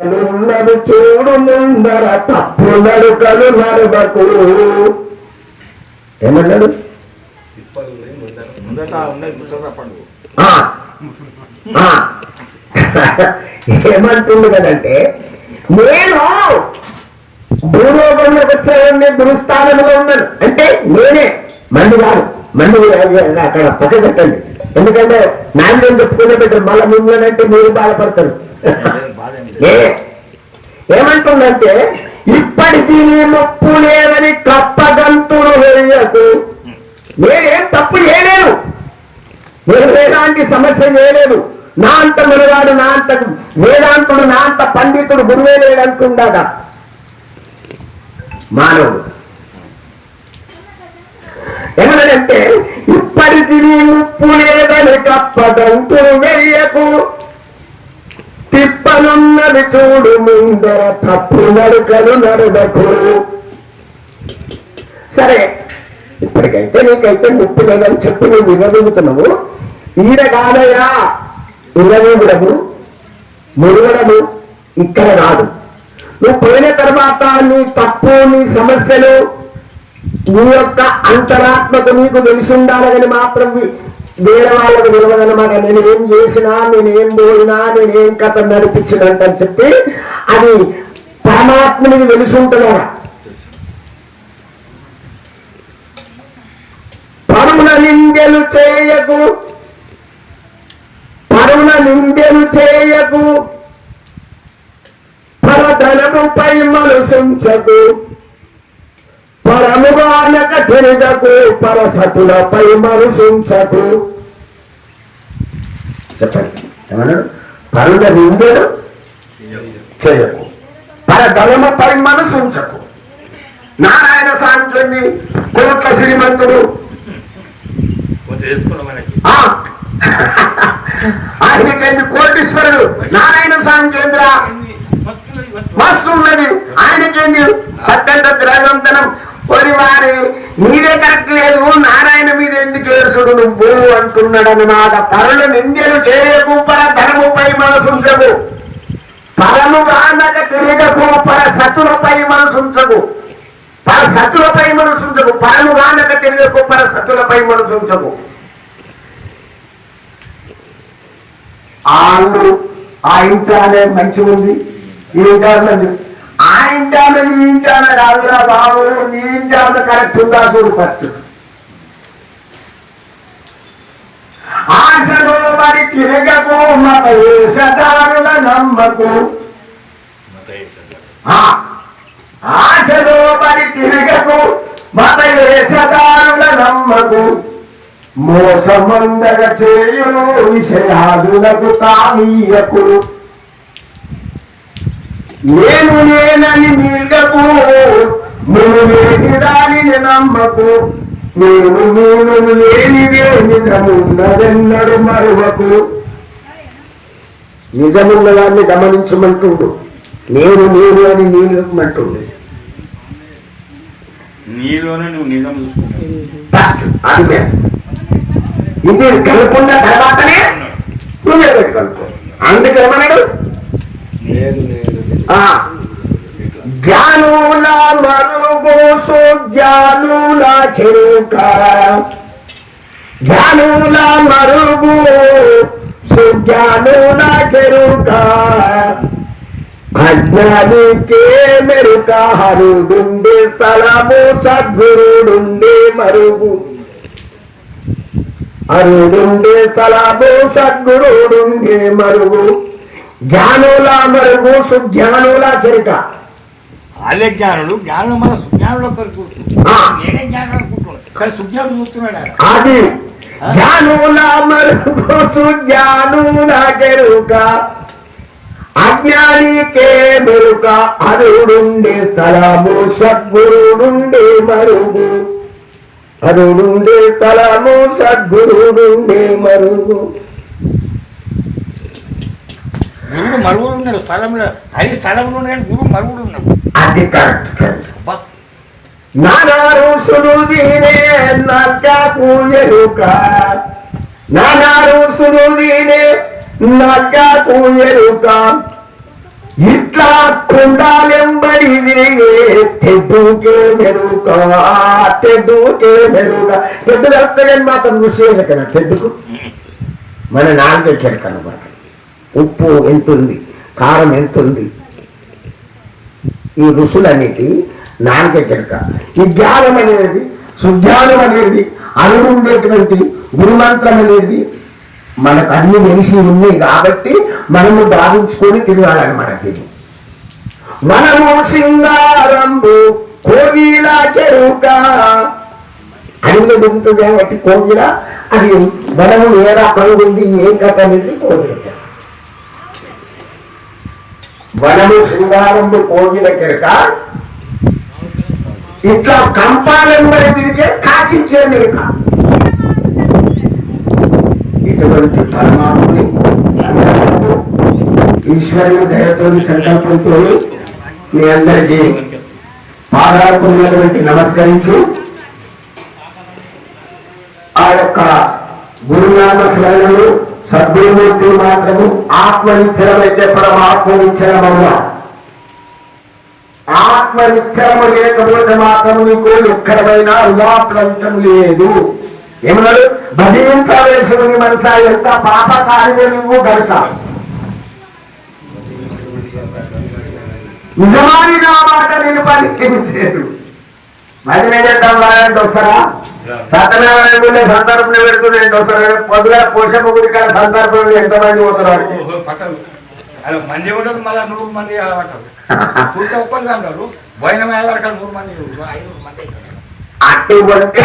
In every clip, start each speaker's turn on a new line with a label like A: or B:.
A: ఉన్నది చూడు ముందర తప్పు నడుకలు నడవకు. ఏమన్నాడు? ఏమంటుంది కదంటే నేను భూలోకంలోకి వచ్చానని గురుస్థానంలో ఉన్నాను. అంటే నేనే మంది కాదు. మంది అక్కడ పక్క పెట్టండి. ఎందుకంటే నాన్న చెప్పుకునే పెట్టారు. మళ్ళీ మిమ్మల్ని మీరు బాధపడతారు. ఏమంటుందంటే ఇప్పటికీ నీ ముప్పు లేదని కప్పగంతులు వేయకు నేనేం తప్పు చేయలేను. నేను ఎలాంటి సమస్య చేయలేదు. నా అంత మెరుగాడు నా అంత వేదాంతుడు నా అంత పండితుడు గురువే లేడంటుండగా మానవుడు. ఏమనంటే ఇప్పటికి నీ ముప్పు లేదని కప్పదంతులు వేయకు. తిప్పనున్నది చూడు ముందర తప్పు నడుకలు నడవకు. సరే ఇప్పటికైతే నీకైతే ముప్పు లేదని చెప్పి నువ్వు వినదొగుతున్నావు. ఈడ కాదయ్యా వినగలుగుడము మురుగడము ఇక్కడ రాదు. నువ్వు పోయిన తర్వాత నీ తప్పు నీ సమస్యలు నీ యొక్క అంతరాత్మకు నీకు తెలిసిండాలని మాత్రం వేరే వాళ్ళకు తెలియదన్నమాట నేను ఏం చేసినా నేను ఏం పోయినా నేను ఏం కథ నడిపించినట్టు చెప్పి అది పరమాత్మనికి తెలుసుంటుందా పరుణ పరువుల నిందెలు చేయకు. పరుణ నిందెలు చేయకు. పరధనముపై మనసుంచకు తిరగకు పరసతులపై మనసుంచకు చెప్పండి. ఏమన్నాడు? పరుల నిందెలు చేయకు. పరధనముపై మనసుంచకు. నారాయణ సాంఖ్యుని కోట్ల శ్రీమంతుడు. ఆయనకేంది కోటీశ్వరుడు? నారాయణ సాంకేంద్ర
B: మస్తున్నది, మస్తు.
A: ఉన్నది. ఆయనకేంది? మరి వారి నీదే కరెక్ట్ లేదు నారాయణ మీద ఎందుకు ఏడుసుడు నువ్వు? అంటున్నాడు అన్నమాట పరులు నిందెలు చేయకు పర ధనముపై మనసుంచకు. పరము కానక తిరగకు పర సతులపై మనసుంచదు పర సతులపై మనసుంచదు పరము కానక తిరగకు పర సతులపై మనసుంచదు వాళ్ళు ఆ ఇంటానే మంచి ఉంది ఈ ఇంటానే ఆ నీ ఇంటి ఇంటానే రాదురా బాబు నీ ఇంటానే కరెక్ట్ ఉందా చూడు ఫస్ట్ ఆశలో మరి తిరగకు మత వేషధారుల నమ్మకు. ఆశలో మరి తిరగకు మత వేషధారుల నమ్మకు మోసమందగ చేయును విషయాదులకు తామీయకులు. నేను నేనని నీళ్ళకు నువ్వు లేని దానిని నమ్మకు. నేను నేను లేనిదే నిజమున్నదెన్నడు మరువకు. నిజమున్న దాన్ని గమనించమంటుండు. నేను నేను అని నీళ్ళమంటుండు
B: నీలోనే నువ్వు నిజం
A: ఫస్ట్ అది ఇది కలుపుకున్న తర్వాతనే నువ్వే పెట్టుకలుపు అందుకేమన్నాడు
B: నేను నేను
A: ఆ. జ్ఞానుల మరుగు సుజ్ఞానుల చెరుక జ్ఞానుల మరుగు సుజ్ఞానుల చెరుక అజ్ఞానికే మెరుక హరుడుండే స్థలము సద్గురుడుండే మరుగు. అరుడుండే స్థలము సద్గురుడుండే మరుగు. జ్ఞానుల మరుగు సుజ్ఞానుల చెరుక
B: వాళ్ళే జ్ఞానులు జ్ఞానులు మన సుజ్ఞానులు
A: ఆ.
B: నేనే జ్ఞానం అనుకుంటున్నాను కానీ సుజ్ఞానం చూస్తున్నాడు.
A: అది జ్ఞానుల మరుగు సుజ్ఞానుల కెరుక. అజ్ఞానికే మెరుక. అరుడుండే స్థలము సద్గురుడుండే మరుగు. అరుడుండే స్థలము సద్గురుడుండే మరుగు.
B: గురువు మరుగుడు ఉన్నాడు స్థలంలో హరి స్థలంలో ఉన్నాడు గురువు మరుగుడు ఉన్నాడు.
A: అది కరెక్ట్ నక్కకు ఎరుక. నక్కకు ఎరుక. ఇట్లా కుండాలెంబడి తిరిగే తెడ్డుకే మెరుక. తెడ్డుకే మెరుక. తెడ్డు రక్తగని మాత్రం రుచి కదా తెడ్డుకు? మన నాలుగు ఎక్కడ కనబడ ఉప్పు ఎంతుంది? కారం ఎంతుంది? ఈ ఈ రుసులన్నిటి నాలుగెక్కడిక ఈ జ్ఞానం అనేది సుజ్ఞానం అనేది అరుడు ఉండేటువంటి గురుమంత్రం అనేది మనకు అన్ని తెలిసి ఉన్నాయి కాబట్టి మనము భావించుకొని తిరగాలన్నమాట ఇది మనము సింగారంబు కోగిల చెరుక. అడిగిన దిగుతుంది కాబట్టి కోగిల అది మనము ఏ రకంగా ఉంది ఏం కథ అనేది కోగిల వనము శృంగారంబు పోగిన కెరక ఇట్లా కంపాలెంబడి తిరిగే కాచించే మెరుక ఇటువంటి పరమాత్మని సంకల్పంతో ఈశ్వరుని దయతో సంకల్పంతో మీ అందరికీ పాదాలకున్నటువంటి నమస్కరించి. ఆ యొక్క గురునామ స్మరణలు సద్గురుమూర్తి మాత్రము ఆత్మనిచ్చరమైతే పరమాత్మనిచ్చరమవ్వ ఆత్మనిచ్చరము లేకపోతే మాత్రం నీకు ఎక్కడైనా ఉదాప్రంతం లేదు. ఏమన్నాడు? భజించవలసిన మనసా ఎంత పాప కార్య నువ్వు గడుస్తా నిజమాని నా మాట నేను పలికించేదు. మరి నేను చేద్దాం? వస్తారా? సత్యనారాయణ గుడి సందర్భం వస్తారు పొద్దుగా పోషమ్మ గుడి కాడ సందర్భం ఎంతమంది
B: అలా మంది ఉండదు మళ్ళీ నూరు మంది అలా పట్టరు చూస్తే ఒక్కరు బోయిన వరకు నూరు మంది ఐదు మంది
A: అటువంటి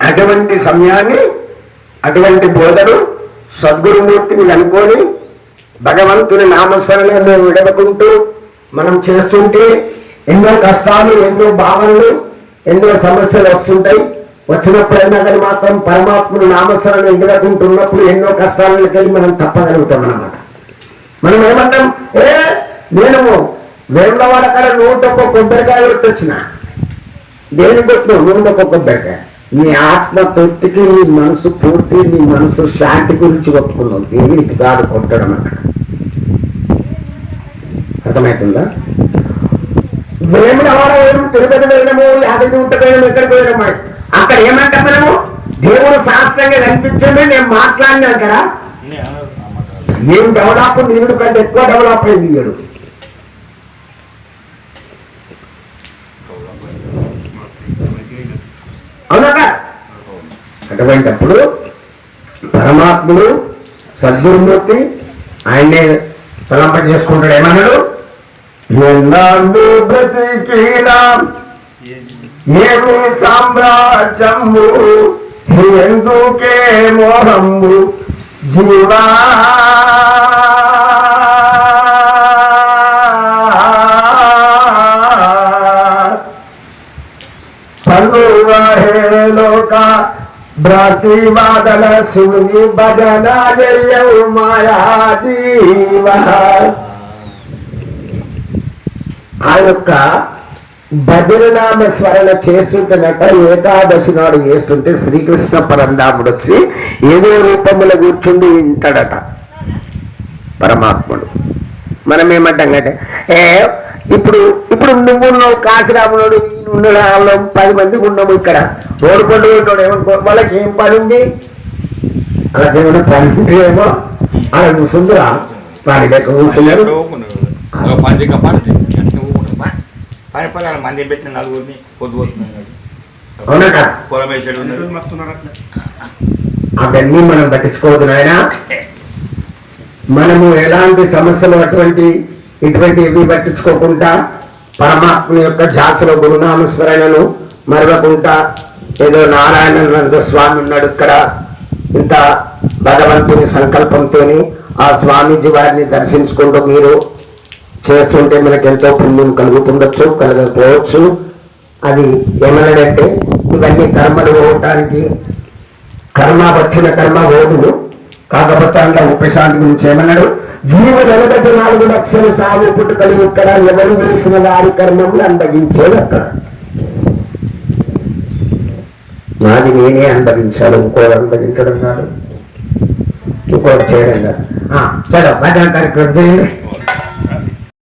A: అటువంటి సమయాన్ని అటువంటి బోధను సద్గురుమూర్తిని అనుకొని భగవంతుని నామస్మరణను విడవకుంటూ మనం చేస్తుంటే ఎన్నో కష్టాలు ఎన్నో భావనలు ఎన్నో సమస్యలు వస్తుంటాయి? వచ్చినప్పుడైనా కానీ మాత్రం పరమాత్మను నామస్మరణ ఎదురకుంటున్నప్పుడు ఎన్నో కష్టాలను వెళ్ళి మనం తప్పగలుగుతాం అన్నమాట. మనం ఏమంటాం? ఏ నేను వేములవాడ కాడ నూట ఒక్క కొబ్బరికాయ కొట్టొచ్చిన. దేని కొట్టు నూట ఒక్క కొబ్బరికాయ. నీ ఆత్మ తృప్తికి నీ మనసు పూర్తి నీ మనసు శాంతి గురించి కొట్టుకున్నావు. దేవునికి కాదు కొట్టడం అక్కడ. అర్థమవుతుందా? వేములవాడ వేయడం తిరుపతి వేయడము యాదగిరి ఉంట వేయడం ఎక్కడికి అక్కడ ఏమంటాం మనము దేవుడు శాస్త్రంగా కనిపించండి నేను మాట్లాడినా కదా? నేను డెవలప్ నీవుడు కంటే ఎక్కువ డెవలప్ అయింది ఈడు అవునా అటువంటిప్పుడు పరమాత్ముడు సద్గురుమూర్తి ఆయన్నే తలంప చేసుకుంటాడు. ఏమన్నాడు? ఎన్నాళ్ళు బ్రతికినా ఏమి సామ్రాజ్యము? ఎందుకే మోహము? జీవా. లోక భ్రాతివాదన శివుని భజన జయ మాయా జీవ ఆ యొక్క భజననామ స్మరణ చేస్తుంటేనట ఏకాదశి నాడు చేస్తుంటే శ్రీకృష్ణ పరంధాముడు వచ్చి ఏదో రూపముల కూర్చుండి వింటాడట. పరమాత్ముడు. మనం ఏమంటాం అంటే ఏ ఇప్పుడు ఇప్పుడు నువ్వు ఉన్నావు కాశీరాముడు ఉన్నాడు పది మంది ఉన్నాము ఇక్కడ. రోడ్డు పండు ఉంటాడు ఏమనుకో వాళ్ళకి ఏం పని ఉంది? అలా ఏమైనా పని ఏమో అలా కూర్చుందిరా కూర్చున్నారు
B: పని ఆడ మంది పెట్టిన నలుగురిని పొద్దు పోతున్నాడు
A: అవునట
B: పొలం వేసాడు ఉన్నాడు.
A: అవన్నీ మనం పట్టించుకోవద్దు నాయన. మనము ఎలాంటి సమస్యలు అటువంటి ఇటువంటి ఇవి పట్టించుకోకుండా పరమాత్మ యొక్క జాతుల గురునామస్మరణను మరవకుండా ఏదో నారాయణానంద స్వామి ఉన్నాడు ఇక్కడ. ఇంత భగవంతుని సంకల్పంతో ఆ స్వామీజీ వారిని దర్శించుకుంటూ మీరు చేస్తుంటే మనకి ఎంతో పుణ్యం కలుగుతుండొచ్చు కలగకపోవచ్చు. అది ఏమన్నాడంటే ఇవన్నీ కర్మలు పోవటానికి కర్మ వచ్చిన కర్మ ఓదులు కాకపోతే అంటే ఉపశాంతి గురించి ఏమన్నాడు జీవ నలభై నాలుగు లక్షలు సాగు పుట్టుకలు ఇక్కడ ఎవరు వేసిన వారి కర్మములు అందగించేది అక్కడ. నాది నేనే అనుభవించాలి ఇంకోటి అనుభవించడం కాదు. ఇంకోటి చేయడం కాదు. ఆ, చలో భజన కార్యక్రమం చేయండి.